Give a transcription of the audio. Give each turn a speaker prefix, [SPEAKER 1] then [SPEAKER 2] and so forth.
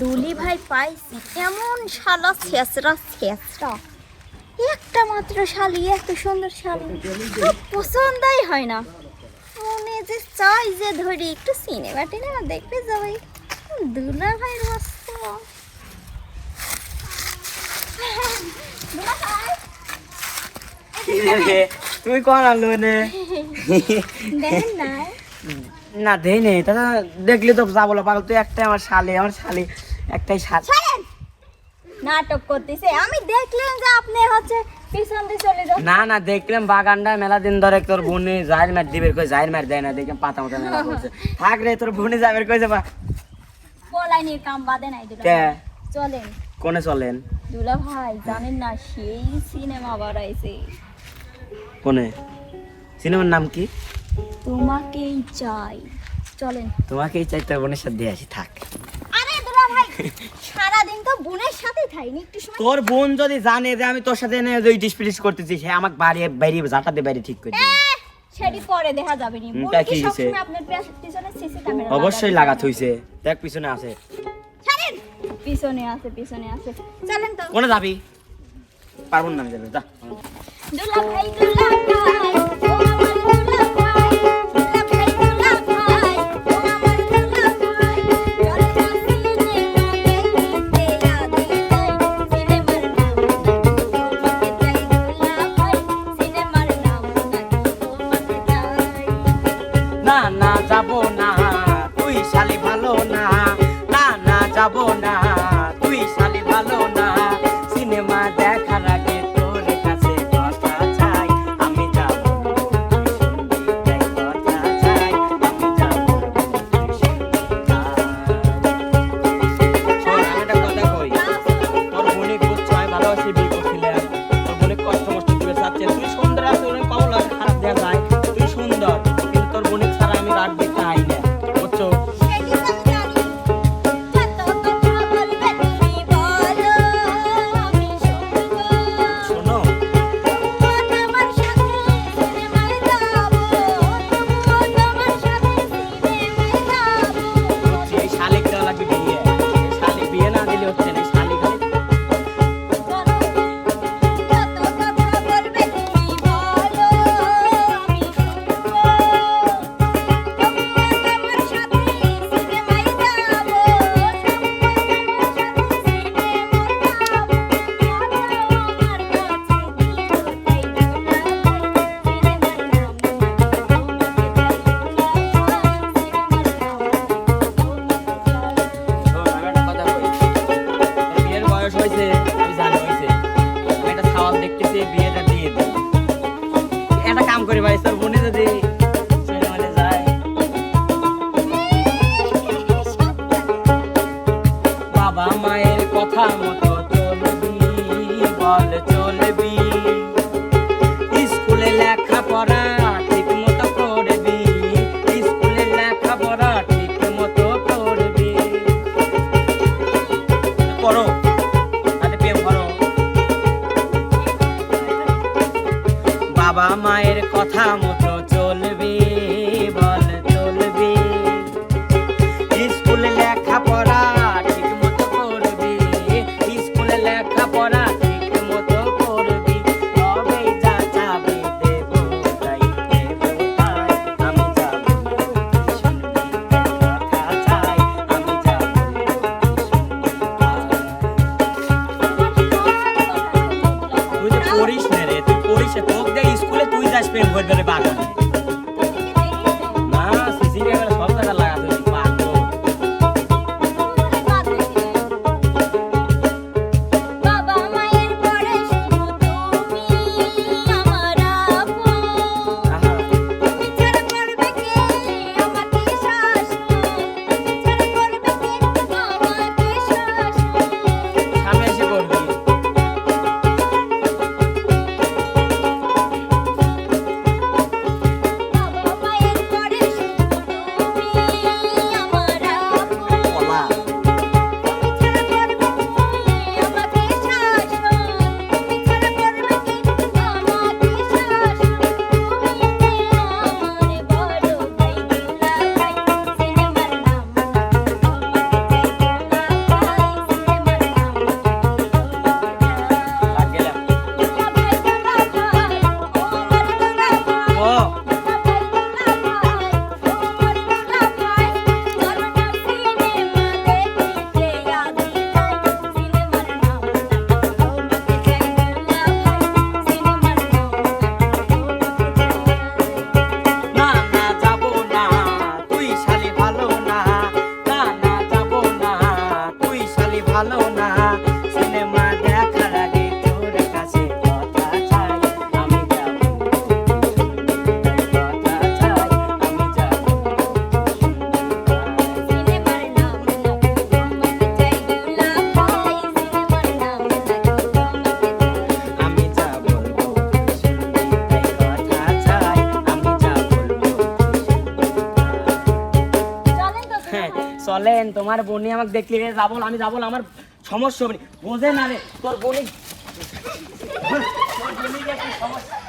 [SPEAKER 1] দুলি ভাই পাইছি এমন শালা ছেঁচড়া ছেঁচড়া। একটা মাত্র শালি এত সুন্দর শালি। খুব পছন্দই হয় না। মনে যে চাই যে ধরি একটু সিনেমা টিনেমা দেখতে যাবে দুলা ভাইয়ের মস্ত
[SPEAKER 2] তুই কোন আলো নে?
[SPEAKER 1] দেখেন না।
[SPEAKER 2] না দেই নেই। দাদা দেখলি তো যা বলো পাগল। তুই একটাই আমার শালি আমার শালি। একটাই শালি।
[SPEAKER 1] নাটক করতেছে। আমি দেখলাম যে আপনি হচ্ছে পিছন দিয়ে চলে যান।
[SPEAKER 2] না না দেখলাম বাগানটা মেলা দিন ধরে তোর বোনে জাহির মার দিবে কই জাহির মার দেয় না দেখলাম পাতা মতো মেলা করছে। থাক রে তোর বোনে যাবে কই যাবা।
[SPEAKER 1] বলাই নিয়ে কাম বাদে নাই দুলা।
[SPEAKER 2] কে?
[SPEAKER 1] চলেন।
[SPEAKER 2] কোনে চলেন?
[SPEAKER 1] দুলা ভাই জানেন না সেই সিনেমা বাড়াইছে
[SPEAKER 2] কোনে? সিনেমার নাম কি?
[SPEAKER 1] তোমাকেই চাই। চলেন।
[SPEAKER 2] তোমাকে এই চাই তোর বোনের সাথে আসি থাক।
[SPEAKER 1] আরে দুলা ভাই সারাদিন তো বোনের সাথেই থাইনি একটু সময়
[SPEAKER 2] তোর বোন যদি জানে যে আমি তোর সাথে এনে ওই ডিসপ্লিস করতেছি সে আমাকে বাড়ি বাইরে জাটাতে বাইরে ঠিক করে দিবে।
[SPEAKER 1] সেটি পরে দেখা যাবে নি। বোন কি সবসময় আপনার পিছনে সিসি ক্যামেরা
[SPEAKER 2] অবশ্যই লাগাত হইছে। দেখ পিছনে আছে।
[SPEAKER 1] ছাড়েন। পিছনে আছে পিছনে আছে। চলেন তো।
[SPEAKER 2] কোনে যাবি? পারব না আমি যাবে যা।
[SPEAKER 1] দুলা ভাই দুলা ভাই। করি ভাই
[SPEAKER 2] সব বোনে যদি মানে বাবা মায়ের কথা
[SPEAKER 1] মতো চলবি বল
[SPEAKER 2] চলবি। স্কুলে লেখাপড়া ice cream would be the bottom. Música
[SPEAKER 1] চলেন,
[SPEAKER 2] তোমার বনি আমাকে দেখলি রে যাবল আমি যাব আমার সমস্যা বোঝে না রে, তোর বনি সমস্যা।